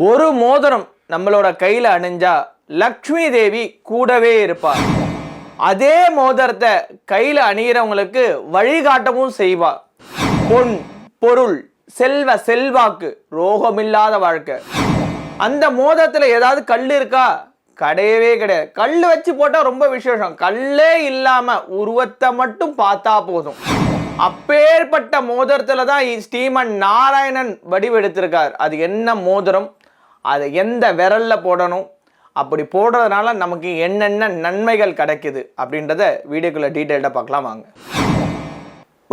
ஒரு மோதிரம் நம்மளோட கையில் அணிஞ்சா லக்ஷ்மி தேவி கூடவே இருப்பார் அதே மோதிரத்தை கையில் அணிகிறவங்களுக்கு வழிகாட்டவும் செய்வார் பொன் பொருள் செல்வ செல்வாக்கு ரோகமில்லாத வாழ்க்கை. அந்த மோதிரத்தில் ஏதாவது கல் இருக்கா? கிடையவே கிடையாது. கல் வச்சு போட்டால் ரொம்ப விசேஷம். கல்லே இல்லாமல் உருவத்தை மட்டும் பார்த்தா போதும். அப்பேற்பட்ட மோதிரத்தில் தான் ஸ்ரீமன் நாராயணன் வடிவெடுத்திருக்கார். அது என்ன மோதிரம்? அதை எந்த விரலில் போடணும்? அப்படி போடுறதுனால நமக்கு என்னென்ன நன்மைகள் கிடைக்குது? அப்படின்றத வீடியோக்குள்ளே டீட்டெயில்டாக பார்க்கலாம் வாங்க.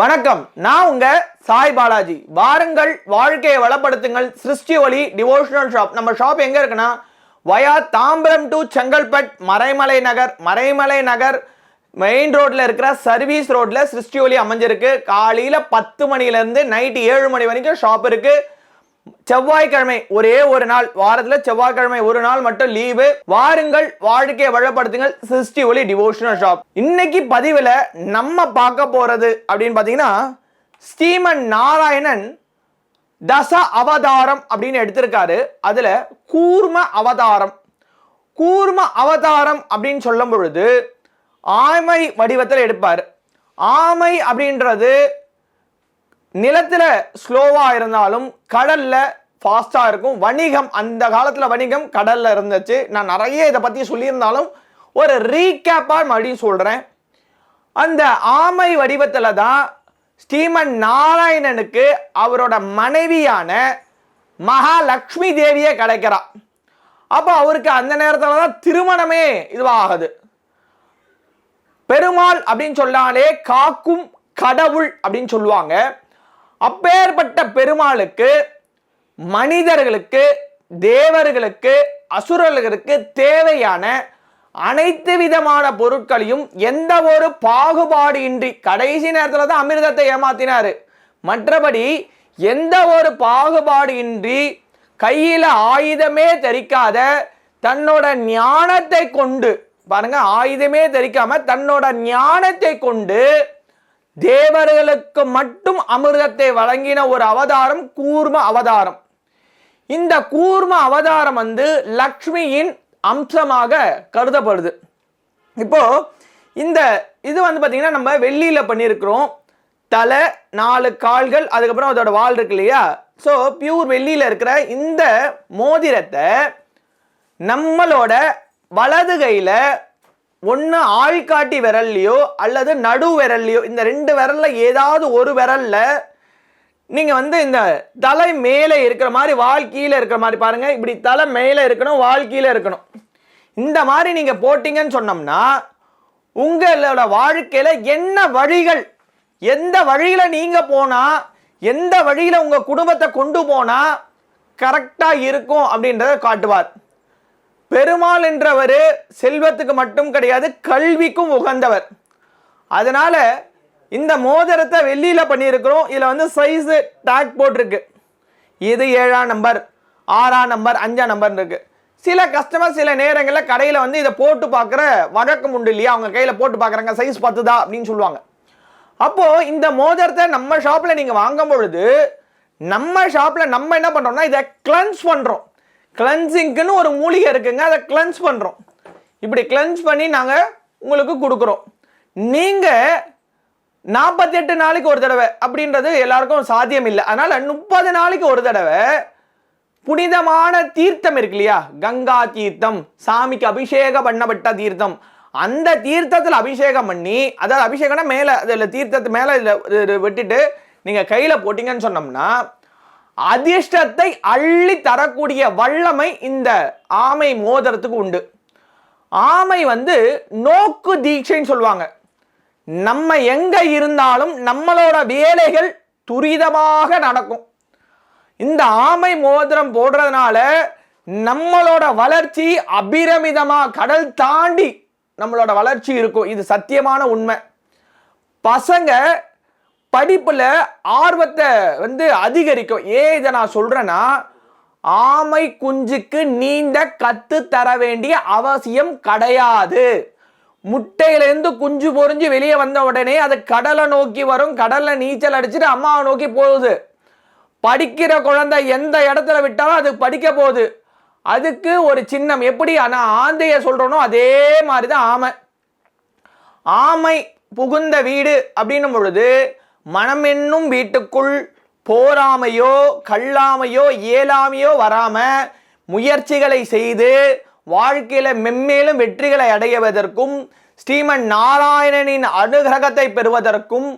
வணக்கம். நான் உங்க சாய் பாலாஜி. வாருங்கள் வாழ்க்கையை வளப்படுத்துங்கள். சிருஷ்டி ஒளி டிவோஷனல் ஷாப் நம்ம ஷாப் எங்க இருக்குன்னா via Tambaram to Chengalpattu Maraimalai Nagar. Maraimalai Nagar main ரோட்ல இருக்கிற சர்வீஸ் ரோட்ல சிருஷ்டி ஒளி அமைஞ்சிருக்கு. காலையில் பத்து மணிலேருந்து நைட்டு ஏழு மணி வரைக்கும் ஷாப் இருக்குது செவ்வாய்க்கிழமை ஒரே ஒரு நாள் வாரத்துல செவ்வாய்க்கிழமை ஒரு நாள் மட்டும் லீவு வாருங்கள் வாழ்க்கையை வளப்படுத்துங்கள். சிஸ்டி ஒலி டிவோஷனல் ஷாப் இன்னைக்கு பதிவுல நம்ம பார்க்க போறது அப்படின்னு பாத்தீங்கன்னா ஸ்ரீமன் நாராயணன் தச அவதாரம் அப்படின்னு எடுத்திருக்காரு. அதுல கூர்ம அவதாரம். கூர்ம அவதாரம் அப்படின்னு சொல்லும் பொழுது ஆமை வடிவத்தில் எடுப்பார். ஆமை அப்படின்றது நிலத்தில் ஸ்லோவாக இருந்தாலும் கடலில் ஃபாஸ்ட்டாக இருக்கும். வணிகம் அந்த காலத்தில் வணிகம் கடலில் இருந்துச்சு. நான் நிறைய இதை பற்றி சொல்லியிருந்தாலும் ஒரு ரீகேப்பாக மறுபடியும் சொல்கிறேன் அந்த ஆமை வடிவத்தில் தான் ஸ்ரீமன் நாராயணனுக்கு அவரோட மனைவியான மகாலட்சுமி தேவியே கிடைக்கிறா. அப்போ அவருக்கு அந்த நேரத்தில் தான் திருமணமே இதுவாகுது. பெருமாள் அப்படின்னு சொன்னாலே காக்கும் கடவுள் அப்படின்னு சொல்லுவாங்க. அப்பேற்பட்ட பெருமாளுக்கு மனிதர்களுக்கு தேவர்களுக்கு அசுரர்களுக்கு தேவையான அனைத்து விதமான பொருட்களையும் எந்த ஒரு பாகுபாடு இன்றி கடைசி நேரத்தில் தான் அமிர்தத்தை ஏமாத்தினார். மற்றபடி எந்த ஒரு பாகுபாடு இன்றி கையில் ஆயுதமே தரிக்காத தன்னோட ஞானத்தை கொண்டு பாருங்க ஆயுதமே தரிக்காம தன்னோட ஞானத்தை கொண்டு தேவர்களுக்கு மட்டும் அமிர்தத்தை வழங்கின ஒரு அவதாரம் கூர்ம அவதாரம். இந்த கூர்ம அவதாரம் வந்து லக்ஷ்மியின் அம்சமாக கருதப்படுது. இப்போ இந்த இது வந்து பார்த்தீங்கன்னா நம்ம வெள்ளியில் பண்ணியிருக்கிறோம். தலை நாலு கால்கள் அதுக்கப்புறம் அதோட வால் இருக்கு இல்லையா? ஸோ பியூர் வெள்ளியில் இருக்கிற இந்த மோதிரத்தை நம்மளோட வலது கையில் ஒன்று ஆள்காட்டி விரல்லையோ அல்லது நடு விரல்லையோ இந்த ரெண்டு விரல்ல ஏதாவது ஒரு விரல்ல நீங்கள் வந்து இந்த தலை மேலே இருக்கிற மாதிரி வால் கீழே இருக்கிற மாதிரி பாருங்கள் இப்படி தலை மேலே இருக்கணும் வால் கீழே இருக்கணும். இந்த மாதிரி நீங்கள் போட்டிங்கன்னு சொன்னோம்னா உங்களோட வாழ்க்கையில் என்ன வழிகள் எந்த வழியில் நீங்கள் போனால் எந்த வழியில் உங்கள் குடும்பத்தை கொண்டு போனால் கரெக்டாக இருக்கும் அப்படின்றத காட்டுவார். பெருமாள் என்றவர் செல்வத்துக்கு மட்டும் கிடையாது கல்விக்கும் உகந்தவர். அதனால இந்த மோதிரத்தை வெள்ளியில் பண்ணியிருக்கிறோம். இதில் வந்து சைஸு டேக் போட்டிருக்கு. இது ஏழாம் நம்பர் ஆறாம் நம்பர் அஞ்சாம் நம்பர் இருக்கு. சில கஸ்டமர் சில நேரங்களில் கடையில் வந்து இதை போட்டு பார்க்குற வழக்கம் உண்டு இல்லையா? அவங்க கையில் போட்டு பார்க்குறாங்க சைஸ் பத்துதா அப்படின்னு சொல்லுவாங்க. அப்போது இந்த மோதிரத்தை நம்ம ஷாப்பில் நீங்கள் வாங்கும் பொழுது நம்ம ஷாப்பில் நம்ம என்ன பண்ணுறோம்னா இதை கிளன்ஸ் பண்ணுறோம் கிளன்சிங்க்குன்னு ஒரு மூலிகை இருக்குங்க. அதை கிளன்ஸ் பண்ணுறோம் இப்படி கிளன்ஸ் பண்ணி நாங்கள் உங்களுக்கு கொடுக்குறோம். நீங்கள் நாற்பத்தெட்டு நாளைக்கு ஒரு தடவை அப்படின்றது எல்லாருக்கும் சாத்தியம் இல்லை. அதனால் முப்பது நாளைக்கு ஒரு தடவை புனிதமான தீர்த்தம் இருக்கு இல்லையா? கங்கா தீர்த்தம் சாமிக்கு அபிஷேகம் பண்ணப்பட்ட தீர்த்தம். அந்த தீர்த்தத்தில் அபிஷேகம் பண்ணி அதாவது அபிஷேகம்னா மேலே அதில் தீர்த்தத்து மேலே இதில் விட்டுட்டு நீங்கள் கையில் போட்டிங்கன்னு சொன்னோம்னா அதிர்ஷ்டத்தை அள்ளி தரக்கூடிய வல்லமை இந்த ஆமை மோதிரத்துக்கு உண்டு. ஆமை வந்து நோக்கு தீட்சைன்னு சொல்லுவாங்க. நம்ம எங்க இருந்தாலும் நம்மளோட வேலைகள் துரிதமாக நடக்கும். இந்த ஆமை மோதிரம் போடுறதுனால நம்மளோட வளர்ச்சி அபிரமிதமாக கடல் தாண்டி நம்மளோட வளர்ச்சி இருக்கும். இது சத்தியமான உண்மை. பசங்க படிப்பில் ஆர்வத்தை வந்து அதிகரிக்கும். ஏன் இதை நான் சொல்கிறேன்னா ஆமை குஞ்சுக்கு நீந்த கத்து தர வேண்டிய அவசியம் கிடையாது. முட்டையிலேருந்து குஞ்சு பொறிஞ்சு வெளியே வந்த உடனே அது கடலை நோக்கி வரும். கடலில் நீச்சல் அடிச்சுட்டு அம்மாவை நோக்கி போகுது. படிக்கிற குழந்தை எந்த இடத்துல விட்டாலும் அது படிக்க போகுது. அதுக்கு ஒரு சின்னம். எப்படி ஆனால் ஆந்தைய சொல்கிறோனோ அதே மாதிரி தான் ஆமை. ஆமை புகுந்த வீடு அப்படின்னும் பொழுது மனம் என்னும் வீட்டுக்குள் போராமையோ கல்லாமையோ இயலாமையோ வராமல் முயற்சிகளை செய்து வாழ்க்கையில் மென்மேலும் வெற்றிகளை அடைவதற்கும் ஸ்ரீமன் நாராயணனின் அனுகிரகத்தை பெறுவதற்கும்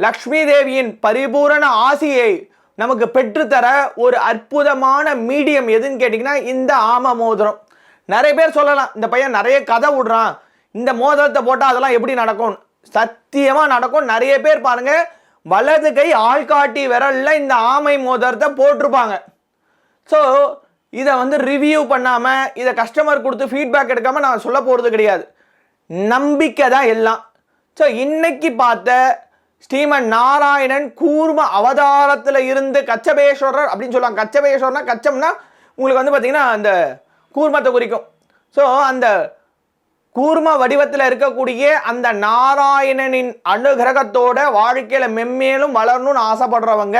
லக்ஷ்மி தேவியின் பரிபூரண ஆசியை நமக்கு பெற்றுத்தர ஒரு அற்புதமான மீடியம் எதுன்னு கேட்டிங்கன்னா இந்த ஆம மோதிரம். நிறைய பேர் சொல்லலாம் இந்த பையன் நிறைய கதை விடுறான். இந்த மோதிரத்தை போட்டால் அதெல்லாம் எப்படி நடக்கும்? சத்தியமாக நடக்கும். நிறைய பேர் பாருங்கள் வலது கை ஆள்காட்டி விரலில் இந்த ஆமை மோதிரத்தை போட்டிருப்பாங்க. ஸோ இதை வந்து ரிவ்யூ பண்ணாமல் இதை கஸ்டமர் கொடுத்து ஃபீட்பேக் எடுக்காமல் நான் சொல்ல போகிறது கிடையாது. நம்பிக்கை தான் எல்லாம். ஸோ இன்னைக்கு பார்த்த ஸ்ரீமன் நாராயணன் கூர்ம அவதாரத்தில் இருந்து கச்சபேஸ்வரர் அப்படின்னு சொல்லுவாங்க. கச்சபேஸ்வரர்னா கச்சம்னா உங்களுக்கு வந்து பார்த்தீங்கன்னா அந்த கூர்மத்தை குறிக்கும். ஸோ அந்த கூர்ம வடிவத்தில் இருக்கக்கூடிய அந்த நாராயணனின் அனுகிரகத்தோட வாழ்க்கையில் மென்மேலும் வளரணும்னு ஆசைப்படுறவங்க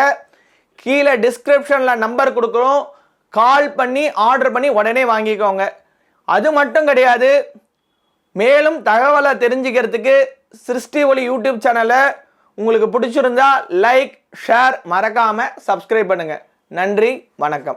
கீழே டிஸ்கிரிப்ஷனில் நம்பர் கொடுக்குறோம். கால் பண்ணி ஆர்டர் பண்ணி உடனே வாங்கிக்கோங்க. அது மட்டும் கிடையாது. மேலும் தகவலை தெரிஞ்சுக்கிறதுக்கு சிருஷ்டி ஒளி யூடியூப் சேனலை உங்களுக்கு பிடிச்சிருந்தா லைக் ஷேர் மறக்காமல் சப்ஸ்கிரைப் பண்ணுங்கள் நன்றி வணக்கம்.